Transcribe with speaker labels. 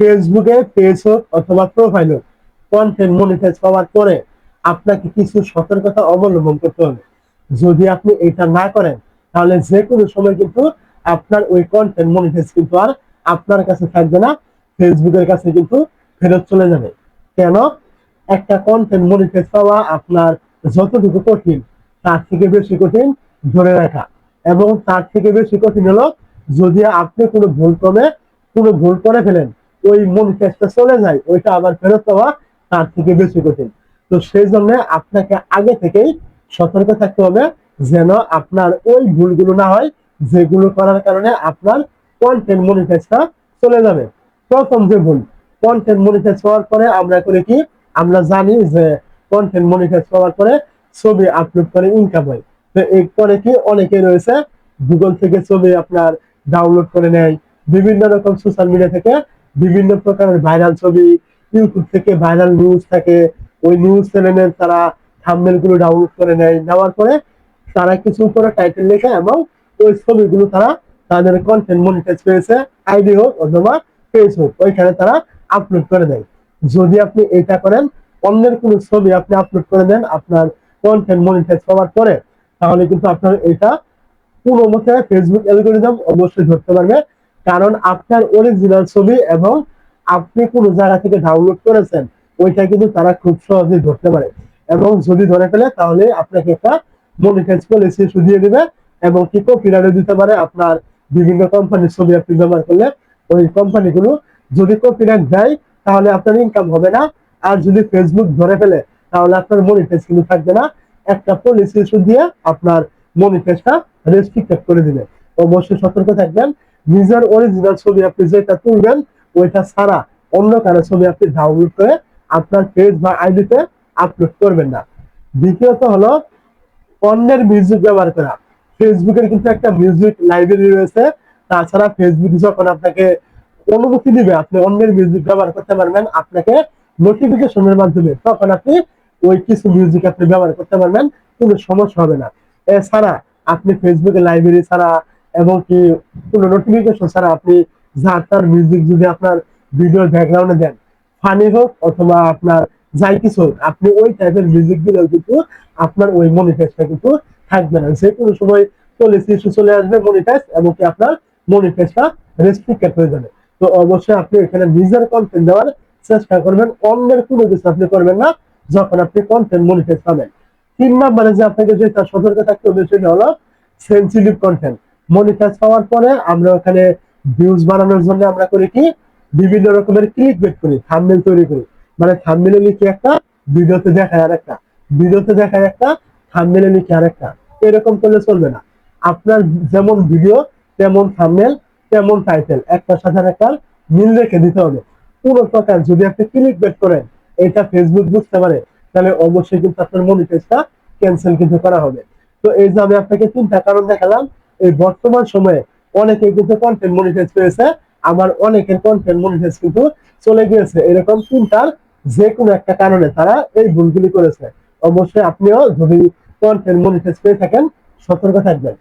Speaker 1: ফেসবুকে পেজ হোক অথবা প্রোফাইল হোক কন্টেন্ট মনিটাইজ পাওয়ার পরে আপনাকে কিছু সতর্কতা অবলম্বন করতে হবে। যদি আপনি এটা না করেন, তাহলে যে কোনো সময় কিন্তু আপনার ওই কন্টেন্ট মনিটাইজ কিন্তু আর আপনার কাছে থাকবে না ফেসবুকের কাছে কিন্তু ফেরত চলে যাবে। কেন? একটা কন্টেন্ট মনিটাইজ পাওয়া আপনার যতটুকু কঠিন, তার থেকে বেশি কঠিন ধরে রাখা। এবং তার থেকে বেশি কঠিন হলো যদি আপনি কোনো ভুল ক্রমে কোনো ভুল করে ফেলেন ওই মনিটাইজটা চলে যায়, ওইটা আবার ফেরত পাওয়া তার থেকে বেশি কঠিন। তো সেই জন্য আপনাকে আগে থেকেই সতর্ক থাকতে হবে যেন আপনার ওই ভুলগুলো না হয়, যেগুলো করার কারণে আপনার কন্টেন্ট মনিটাইজটা চলে যাবে। প্রথম যে ভুল কন্টেন্ট মনিটাইজ হওয়ার পরে আমরা করে কি, আমরা জানি যে কন্টেন্ট মনিটাইজ হওয়ার পরে ছবি আপলোড করে ইনকাম হয়। তো এরপরে কি অনেকে রয়েছে গুগল থেকে ছবি আপনার ডাউনলোড করে নেয়, বিভিন্ন রকম সোশ্যাল মিডিয়া থেকে বিভিন্ন প্রকারের ভাইরাল ছবি ইউটিউব থেকে ভাইরাল নিউজ থাকে। ওই নিউজ চ্যানেলের তারা থাম্বনেলগুলো ডাউনলোড করে নেয়। নেওয়ার পরে তারা কিছু উপরে টাইটেল লেখে এবং ওই ছবিগুলো তারা তাদের কন্টেন্ট মনিটাইজ পেয়েছে আইডি হোক অথবা পেজ হোক, ওইখানে তারা আপলোড করে দেয়। যদি আপনি এটা করেন, অন্যের কোনো ছবি আপনি আপলোড করে দেন, আপনার কন্টেন্ট মনিটাইজ পাওয়ার পরে, তাহলে কিন্তু আপনার এটা কোনো মতে ফেসবুক অ্যালগোরিদম অবশ্যই ধরতে পারবে। কারণ আপনার অরিজিনাল ছবি এবং আপনি কোনো জায়গা থেকে ডাউনলোড করেছেন, ওইটা কিন্তু তারা খুব সহজেই ধরতে পারে। এবং যদি ধরে ফেলে, তাহলে আপনাকে একটা মনিটাইজ পলিসি দিয়ে দিবে এবং কি কপিরাইটও দিতে পারে আপনার বিভিন্ন কোম্পানির ছবি আপনি ব্যবহার করলে। ওই কোম্পানিগুলো যদি কপিরাইট দেয়, তাহলে আপনার ইনকাম হবে না। আর যদি ফেসবুক ধরে ফেলে, তাহলে আপনার মনিটাইজ কিন্তু থাকবে না। একটা পলিসি ইস্যু দিয়ে আপনার মনিটাইজটা রেস্ট্রিক্টেড করে দিবে। অবশ্যই সতর্ক থাকবেন। নিজের অরিজিনাল ছবি আপনি যেটা তুলবেন, ওইটা ছাড়া অন্য কারও ছবি আপনি ডাউনলোড করে আপনার পেজ বা আইডিতে আপলোড করবেন না। দ্বিতীয়ত হলো অন্যের মিউজিক ব্যবহার করা। ফেসবুকের কিন্তু একটা মিউজিক লাইব্রেরি রয়েছে। তাছাড়া ফেসবুক যখন আপনাকে অনুমতি দিবে, আপনি অন্যের মিউজিক ব্যবহার করতে পারবেন, আপনাকে নোটিফিকেশনের মাধ্যমে, তখন আপনি ওই কিছু মিউজিক আপনি ব্যবহার করতে পারবেন, কোনো সমস্যা হবে না। এছাড়া আপনি ফেসবুকে লাইব্রেরি ছাড়া এবং কি কোনো নোটিফিকেশন ছাড়া আপনি যার তার মিউজিক যদি আপনার ভিডিওর ব্যাকগ্রাউন্ডে দেন ফানি হোক অথবা আপনার যাই কিছু হোক, আপনি ওই টাইপের মিউজিক দিলেও কিন্তু আপনার ওই মনিটাইজটা কিন্তু থাকবে না। যে কোনো সময় পলিসি ইস্যু চলে আসবে মনিটাইজ এবং কি আপনার মনিটাইজটা রেস্ট্রিক্টেড হয়ে যাবে। তো অবশ্যই আপনি এখানে নিজের কন্টেন্ট দেওয়ার চেষ্টা করবেন, অন্যের কোনো কিছু আপনি করবেন না, যখন আপনি কন্টেন্ট মনিটাইজ পাবেন। তিন নম্বরে যে আপনাকে যেটা সতর্ক থাকতে হবে সেটা হলো সেন্সিটিভ কন্টেন্ট মনিটাইজ পাওয়ার পরে আমরা ওখানে ভিউজ বানানোর জন্য আমরা করি কি? বিভিন্ন রকমের ক্লিক বেট করি থাম্বনেল তৈরি করি। মানে থাম্বনেলে লিখে একটা ভিডিওতে দেখায় আর একটা ভিডিওতে দেখায় একটা থাম্বনেলে লিখে আর একটা এরকম করলে চলবে না। আপনার যেমন ভিডিও তেমন থাম্বনেল তেমন টাইটেল একটা সাথে একটা মিল রেখে দিতে হবে। পুরো প্রকার যদি আপনি ক্লিক বেট করেন, এটা ফেসবুক বুঝতে পারে, তাহলে অবশ্যই কিন্তু আপনার মনিটাইজটা ক্যান্সেল কিন্তু করা হবে। তো এই যে আমি আপনাকে তিনটা কারণ দেখালাম এই বর্তমান সময়ে অনেকে কিন্তু কন্টেন্ট মনিটাইজ পেয়েছে আমার অনেকের কন্টেন্ট মনিটাইজ কিন্তু চলে গিয়েছে। এরকম তিনটার যে কোনো একটা কারণে তারা এই ভুলগুলি করেছে। অবশ্যই আপনিও যদি কন্টেন্ট মনিটাইজ পেয়ে থাকেন, সতর্ক থাকবেন।